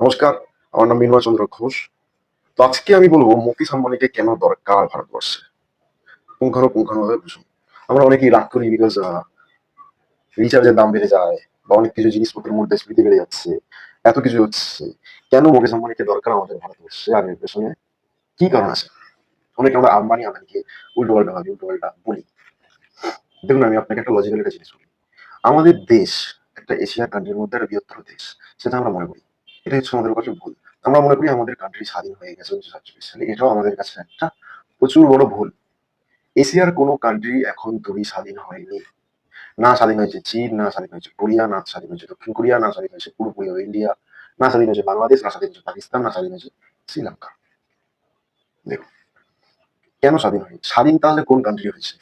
নমস্কার, আমার নাম মিনময় চন্দ্র ঘোষ। তো আজকে আমি বলব মুকেশ আম্বানিকে কেন দরকার ভারতবর্ষে? পুঙ্খানুপুঙ্খানুভাবে বুঝুন। আমরা অনেকেই রাগ করি বিকজ রিচার্জের দাম বেড়ে যায় বা অনেক কিছু জিনিসপত্রের মধ্যে মূল্যস্ফীতি বেড়ে যাচ্ছে, এত কিছু হচ্ছে। কেন মুকেশ আম্বানিকে দরকার আমাদের ভারতবর্ষে? আর এর পেছনে কি কারণ আছে? অনেকে আমরা আম্বানি আম্বানিকে উল্টো পাল্টা ভাবি, উল্টো পাল্টা বলি। দেখুন, আমি আপনাকে একটা লজিক্যাল একটা জিনিস বলি। আমাদের দেশ, একটা এশিয়ার কান্ট্রির মধ্যে একটা বৃহত্তর দেশ, সেটা আমরা মনে করি। এটা হচ্ছে আমাদের কাছে ভুল আমরা মনে করি আমাদের কান্ট্রি স্বাধীন হয়ে গেছে উনিশশো সাতচল্লিশ সালে। এটাও আমাদের কাছে একটা প্রচুর বড় ভুল। এশিয়ার কোনো কান্ট্রি এখন তৈরি স্বাধীন হয়নি। না স্বাধীন হয়েছে চীন, না স্বাধীন হয়েছে কোরিয়া, না স্বাধীন হয়েছে দক্ষিণ কোরিয়া, না স্বাধীন হয়েছে পুরোপুরি ইন্ডিয়া, না স্বাধীন হয়েছে বাংলাদেশ, না স্বাধীন হয়েছে পাকিস্তান, না স্বাধীন হয়েছে শ্রীলঙ্কা। দেখুন, কেন স্বাধীন হয়নি? স্বাধীন তাহলে কোন কান্ট্রি হয়েছে?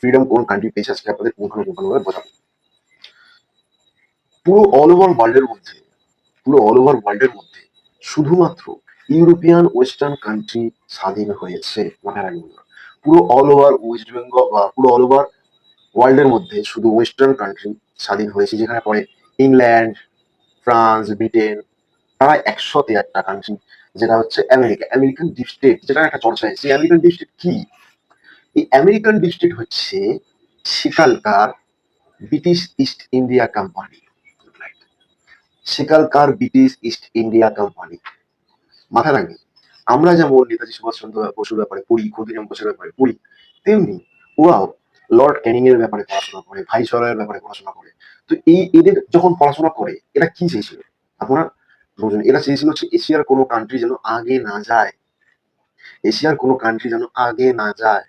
ফ্রিডম কোন কান্ট্রি পেয়েছে? আজকে আপনাদের পুঙ্খানুপুঙ্খানুভাবে বোঝাবো। পুরো অল ওভার ওয়ার্ল্ডের মধ্যে পুরো অল ওভার ওয়ার্ল্ডের মধ্যে শুধুমাত্র ইউরোপিয়ান ওয়েস্টার্ন কান্ট্রি স্বাধীন হয়েছে মাথায় রাখবেন পুরো অল ওভার ওয়েস্ট বেঙ্গল বা পুরো অল ওভার ওয়ার্ল্ডের মধ্যে শুধু ওয়েস্টার্ন কান্ট্রি স্বাধীন হয়েছে, যেখানে পরে ইংল্যান্ড ফ্রান্স ব্রিটেন প্রায় একশো তেয়াত্তর কান্ট্রি যেটা হচ্ছে আমেরিকা আমেরিকান ডিস্ট্রিক্ট যেটা একটা চর্চা হয়েছে। আমেরিকান ডিস্ট্রিক্ট কি? এই আমেরিকান ডিস্ট্রিক্ট হচ্ছে সেকালকার ব্রিটিশ ইস্ট ইন্ডিয়া কোম্পানি সেকালকার ব্রিটিশ ইস্ট ইন্ডিয়া কোম্পানি। মাথা রাখবে, আমরা যেমন নেতাজি সুভাষচন্দ্র বসুর ব্যাপারে পড়ি, ক্ষুদিরাম বসুর ব্যাপারে পড়ি, তেমনি ওরাও লর্ড ক্যানিং এর ব্যাপারে পড়াশোনা করে, ভাইসরয়ের ব্যাপারে পড়াশোনা করে। তো এই এদের যখন পড়াশোনা করে, এরা কি চেয়েছিল? আপনারা বুঝুন, এরা চেয়েছিল হচ্ছে এশিয়ার কোনো কান্ট্রি যেন আগে না যায়। এশিয়ার কোনো কান্ট্রি যেন আগে না যায়।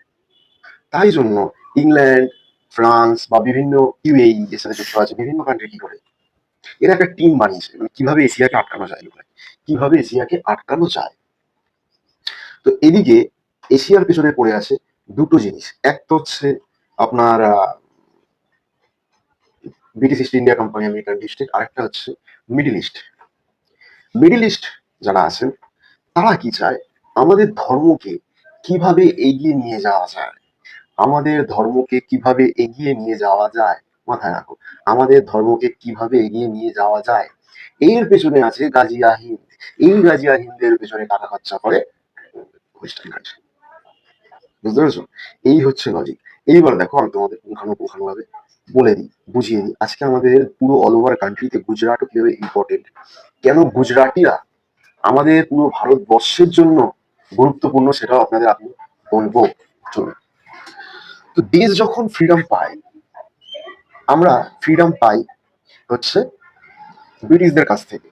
তাই জন্য ইংল্যান্ড, ফ্রান্স বা বিভিন্ন ইউএই এর সাথে যুক্ত আছে, বিভিন্ন কান্ট্রি কি করে? এরা একটা টিম বানিয়েছে কীভাবে এশিয়াকে আটকানো যায় লোকেরা কীভাবে এশিয়াকে আটকানো যায়? তো এদিকে এশিয়ার পেছনে পড়ে আছে দুটো জিনিস। এক তো হচ্ছে আপনার British East India company American district আরেকটা হচ্ছে মিডিল ইস্ট মিডিল ইস্ট যারা আছেন, তারা কি চায়? আমাদের ধর্মকে কীভাবে এগিয়ে নিয়ে যাওয়া যায়? আমাদের ধর্মকে কীভাবে এগিয়ে নিয়ে যাওয়া যায়? মাথায় রাখো। আমাদের ধর্মকে কীভাবে এগিয়ে নিয়ে যাওয়া যায়, এর পেছনে আছে গাজিয়া হিন্দ। এই গাজিয়া হিন্দের পেছনে টাকা খরচা করে? বুঝতে পেরেছ? এই হচ্ছে লজিক এইবার দেখো আমি তোমাদের পুঙ্খানুপুঙ্খানু ভাবে বলে দিই, বুঝিয়ে দিই। আজকে আমাদের পুরো অল ওভার কান্ট্রিতে গুজরাটও কীভাবে ইম্পর্টেন্ট কেন গুজরাটিরা আমাদের পুরো ভারতবর্ষের জন্য গুরুত্বপূর্ণ সেটাও আপনাদের আমি বলব। চলুন। তো দেশ যখন ফ্রিডম পায় আমরা ফ্রিডম পাই হচ্ছে ব্রিটিশদের কাছ থেকে।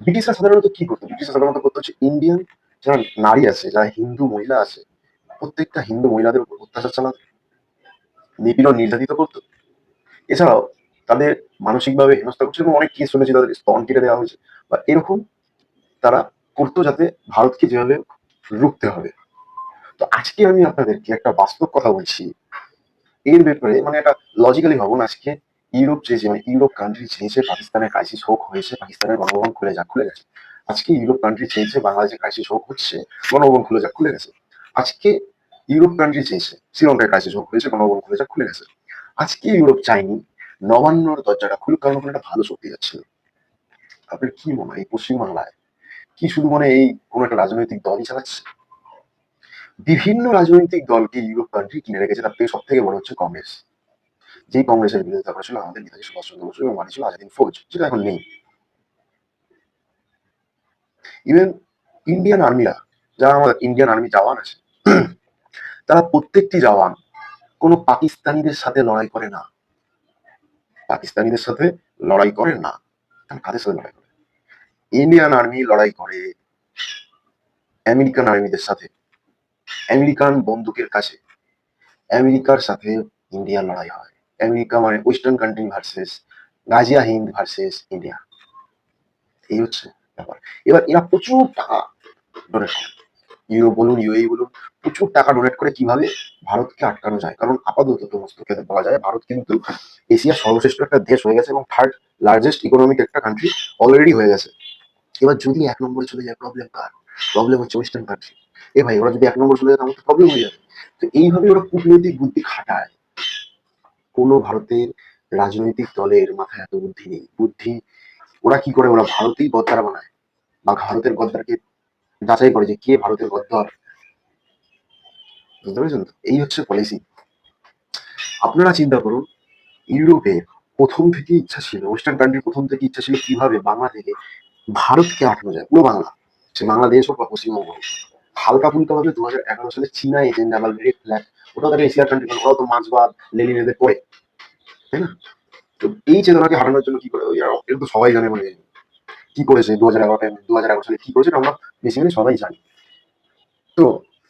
ব্রিটিশরা সাধারণত কি করতো? ব্রিটিশরা সাধারণত করতো হচ্ছে ইন্ডিয়ান যারা নারী আছে, যারা হিন্দু মহিলা আছে, প্রত্যেকটা হিন্দু মহিলাদের উপর অত্যাচার চালাতো। নিপীড়ন নির্যাতিত করতো। এছাড়াও তাদের মানসিকভাবে হেনস্থা করছে এবং অনেক কেস শুনেছি তাদের স্তন কেটে দেওয়া হয়েছে। বা এরকম তারা করতো যাতে ভারতকে যেভাবে রুখতে হবে। তো আজকে আমি আপনাদেরকে একটা বাস্তব কথা বলছি। এর ব্যাপারে মানে একটা লজিক্যালি ভাবুন আজকে ইউরোপ চেয়েছে মানে ইউরোপ কান্ট্রি চেয়েছে পাকিস্তানের ক্রাইসিস হোক হয়েছে, পাকিস্তানের গণভবন খুলে যাক, খুলে গেছে। আজকে ইউরোপ কান্ট্রি চেয়েছে বাংলাদেশের ক্রাইসিস হোক হচ্ছে, গণভবন খুলে যাক, খুলে গেছে। আজকে ইউরোপ কান্ট্রি চেয়েছে শ্রীলঙ্কার ক্রাইসিস হোক হয়েছে, গণভবন খুলে যাক, খুলে গেছে। আজকে ইউরোপ চাইনি, নবান্নর দরজাটা খুলুক, কারণ ওখানে একটা ভালো শক্তি যাচ্ছিল। আপনার কি মনে হয় পশ্চিমবাংলায় কি শুধু মানে এই কোন একটা রাজনৈতিক দলই চালাচ্ছে? বিভিন্ন রাজনৈতিক দলকে ইউরোপ কান্ট্রি কিনে রেখেছে, তার থেকে সব থেকে বড় হচ্ছে কংগ্রেস। যেই কংগ্রেসের বিরোধিতা করেছিল আমাদের নেতাজি সুভাষচন্দ্র বসু এবং ছিল আজাদিন ফৌজ, যেটা এখন নেই। ইভেন ইন্ডিয়ান আর্মিরা যারা আমাদের ইন্ডিয়ান আর্মি জওয়ান আছে, তারা প্রত্যেকটি জওয়ান কোনো পাকিস্তানিদের সাথে লড়াই করে না। পাকিস্তানিদের সাথে লড়াই করে না কাদের সাথে লড়াই করে? ইন্ডিয়ান আর্মি লড়াই করে আমেরিকান আর্মিদের সাথে। আমেরিকান বন্দুকের কাছে। আমেরিকার সাথে ইন্ডিয়ার লড়াই হয়। আমেরিকা মানে ওয়েস্টার্ন কান্ট্রি ভার্সেস গাজিয়া হিন্দ ভার্সেস ইন্ডিয়া। এই হচ্ছে ব্যাপার। এবার এরা প্রচুর টাকা ডোনেট ইউরোপ বলুন, ইউএই বলুন, প্রচুর টাকা ডোনেট করে কীভাবে? ভারতকে আটকানো যায়। কারণ আপাতত সমস্তকে বলা যায়। ভারত কিন্তু এশিয়ার সর্বশ্রেষ্ঠ একটা দেশ হয়ে গেছে এবং থার্ড লার্জেস্ট ইকোনমিক একটা কান্ট্রি অলরেডি হয়ে গেছে। এবার যদি এক নম্বরে চলে যায় প্রবলেম কার? প্রবলেম হচ্ছে ওয়েস্টার্ন কান্ট্রি এ ভাই, ওরা যদি এক নম্বর চলে যায় আমার তো প্রবলেম হয়ে যাবে। তো এইভাবে ওরা কূটনৈতিক বুদ্ধি খাটায়। কোনো ভারতের রাজনৈতিক দলের মাথায় এত বুদ্ধি নেই। বুদ্ধি, ওরা কি করে? ওরা ভারতেই বদ্দারা বানায়। বা ভারতের গদ্দারকে যাচাই করে যে কে ভারতের গদ্দার। বুঝতে পেরেছেন এই হচ্ছে পলিসি আপনারা চিন্তা করুন, ইউরোপে প্রথম থেকে ইচ্ছা ছিল ওয়েস্টার্ন কান্ট্রির প্রথম থেকে ইচ্ছা ছিল কীভাবে বাংলা থেকে ভারতকে আটকানো যায়? পুরো বাংলা। সে বাংলাদেশ হোক বা পশ্চিমবঙ্গ। হালকা ফুলকা ভাবে দু হাজার এগারো সালে চীনা এজেন্ডা বা রেড ফ্ল্যাগ ওটা তাদের এশিয়ার কান্ট্রি ওরাও তো মাছবাদ লেনিন এদের পড়ে তাই না? তো এই চেতনাকে হারানোর জন্য কি করে এটা তো সবাই জানে মানে কি করেছে দু হাজার এগারো দু হাজার এগারো সালে কি করেছে, আমরা বেসিক্যালি সবাই জানি। তো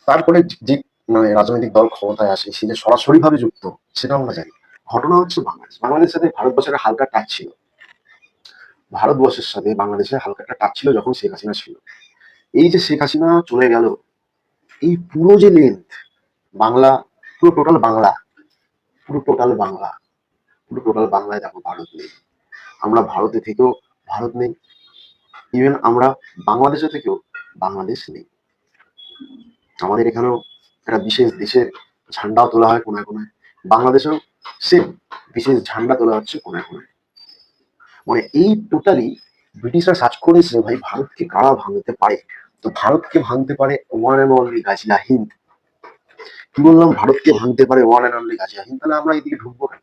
তারপরে যে মানে রাজনৈতিক দল ক্ষমতায় আসে, সে যে সরাসরি ভাবে যুক্ত সেটা আমরা জানি। ঘটনা হচ্ছে বাংলাদেশ। বাংলাদেশের সাথে ভারতবর্ষের হালকা টাচ ছিল। ভারতবর্ষের সাথে বাংলাদেশের হালকা একটা টাচ ছিল যখন শেখ হাসিনা ছিল। এই যে শেখ হাসিনা চলে গেল, এই পুরো যে লেন্থ বাংলা, পুরো টোটাল বাংলা, পুরো টোটাল বাংলা, পুরো টোটাল বাংলায় দেখো ভারত নেই। আমরা ভারতে থেকেও ভারত নেই। ইভেন আমরা বাংলাদেশে থেকেও বাংলাদেশ নেই। আমাদের এখানেও একটা বিশেষ দেশের ঝান্ডাও তোলা হয় কোনায় কোনায়। বাংলাদেশেও সেম বিশেষ ঝান্ডা তোলা হচ্ছে কোনায় কোনায়। মানে এই টোটালি ব্রিটিশরা সার্চ করেছে ভাই, ভারতকে কারা ভাঙতে পারে? তো ভারতকে ভাঙতে পারে ওয়ান অ্যান্ড অনলি গাজিয়া হিন্দ। কি বললাম? ভারতকে ভাঙতে পারে ওয়ান অ্যান্ড অনলি গাজিয়া হিন্দ। তাহলে আমরা এদিকে ঢুকবো কেন?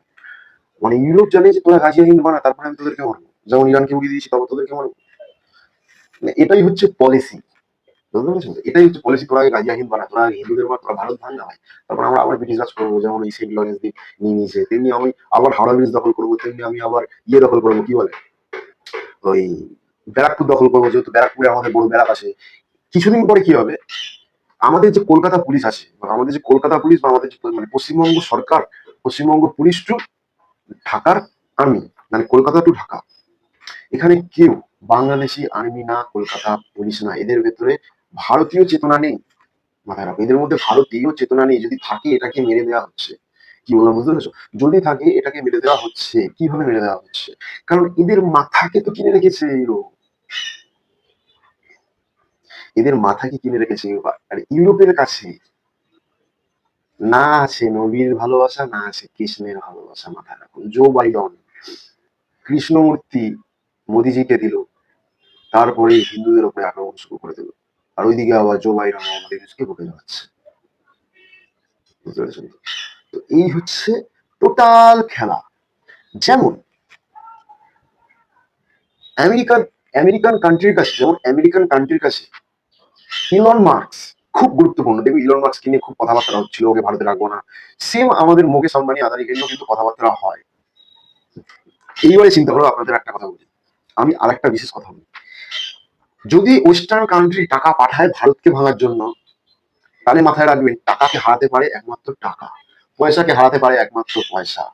মানে ইউরোপ জানে যে তোরা গাজিয়া হিন্দ বানা, তারপরে আমি তোদেরকে মারবো। যেমন ইরানকে উড়িয়ে দিয়েছি, তারপর তোদেরকে মারবো। মানে এটাই হচ্ছে পলিসি বুঝতে পেরেছেন এটাই হচ্ছে পলিসি তোরা গাজিয়া হিন্দ বানা, তোরা হিন্দুদের মার, তোরা ভারত ভাঙা হয় তারপর আমরা আবার ব্রিটিশ রাজ করব, যেমন এই সেন্ট লরেন্স দ্বীপ নিয়ে নিয়েছে। তেমনি আমি আবার হাওড়া ব্রিজ দখল করব, তেমনি আমি আবার ইয়ে দখল করব, কি বলে? ওই ব্যারাকপুর দখল করব, যেহেতু ব্যারাকপুরে আমাদের বড় ব্যারাক আছে। কিছুদিন পরে কি হবে? আমাদের যে কলকাতা পুলিশ আছে আমাদের যে কলকাতা পুলিশ বা আমাদের মানে পশ্চিমবঙ্গ সরকার, পশ্চিমবঙ্গ পুলিশ টু ঢাকার আর্মি মানে কলকাতা টু ঢাকা। এখানে কেউ বাংলাদেশি আর্মি না, কলকাতা পুলিশ না, এদের ভেতরে ভারতীয় চেতনা নেই। মাথায় রাখো, এদের মধ্যে ভারতীয় চেতনা নেই। যদি থাকে, এটাকে মেরে দেওয়া হচ্ছে। কি বললাম, বুঝতে পেরেছ? যদি থাকে, এটাকে মেরে দেওয়া হচ্ছে। কীভাবে মেরে দেওয়া হচ্ছে? কারণ এদের মাথাকে তো কিনে রেখেছে ইউরোপ এদের মাথাকে কিনে রেখেছে আর ইউরোপের কাছে না আছে নবীর ভালোবাসা, না আছে কৃষ্ণের ভালোবাসা মাথায় রাখুন। জো বাইডন কৃষ্ণমূর্তি মোদিজিকে দিল, তারপরে হিন্দুদের উপরে আক্রমণ শুরু করে দিল। আর ওইদিকে আবার জো বাইডন আমাদের দেশকে বুকে যাচ্ছে। বুঝতে পেরেছেন? তো? এই হচ্ছে টোটাল খেলা। যেমন আমেরিকান আমেরিকান কান্ট্রির কাছে, যেমন আমেরিকান কান্ট্রির কাছে ইলন মার্কস খুব গুরুত্বপূর্ণ। দেখবি ইলন মার্কস নিয়ে খুব কথাবার্তা হচ্ছিল, ওকে ভারতে রাখব না। সেম আমাদের মুকেশ আম্বানি আদানিকে নিয়েও কিন্তু কথাবার্তা হয়। এইবারে চিন্তা করো, আপনাদের একটা কথা বলি। আমি আরেকটা বিশেষ কথা বলি। যদি ওয়েস্টার্ন কান্ট্রি টাকা পাঠায় ভারতকে ভাঙার জন্য, তাহলে মাথায় রাখবেন, টাকাকে হারাতে পারে একমাত্র টাকা। পয়সাকে হারাতে পারে একমাত্র পয়সা।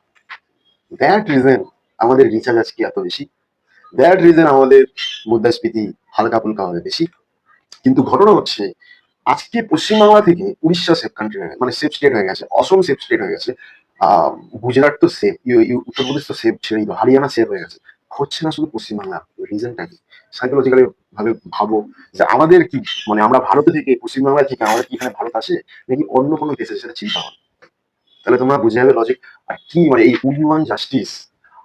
দ্যাট রিজন আমাদের রিচার্জ আজকে এত বেশি। দ্যাট রিজন আমাদের মুদ্রাস্ফীতি হালকা ফুলকা হবে বেশি। কিন্তু ঘটনা হচ্ছে আজকে পশ্চিমবাংলা থেকে উড়িষ্যা সেফ কান্ট্রি হয়ে মানে সেফ স্টেট হয়ে গেছে অসম সেফ স্টেট হয়ে গেছে আহ, গুজরাট তো সেফ উত্তরপ্রদেশ তো সেফ ছেড়েই দাও, হারিয়ানা সেফ হয়ে গেছে। হচ্ছে না শুধু পশ্চিমবাংলা রিজনটা কি? সাইকোলজিক্যালি ভাবে ভাবো যে আমাদের কি মানে আমরা ভারতে থেকে পশ্চিমবাংলা থেকে আমাদের কি এখানে ভারত আছে নাকি অন্য কোনো দেশের সেটা চিন্তা হয় তাহলে তোমরা বুঝে যাবে লজিক আর কি মানে এই উডমান জাস্টিস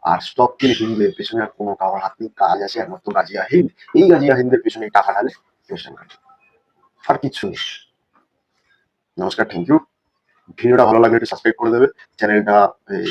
আর স্টক কিনে হিন্দের পেছনে আর কোনো কারোর হাত নেই কাজ আছে একমাত্র গাজিয়া হিন্দ এই গাজিয়া হিন্দের পেছনে টাকা ঢালে আর কিচ্ছু নেই। নমস্কার থ্যাংক ইউ ভিডিওটা ভালো লাগলে একটু সাবস্ক্রাইব করে দেবে। চ্যানেলটা এই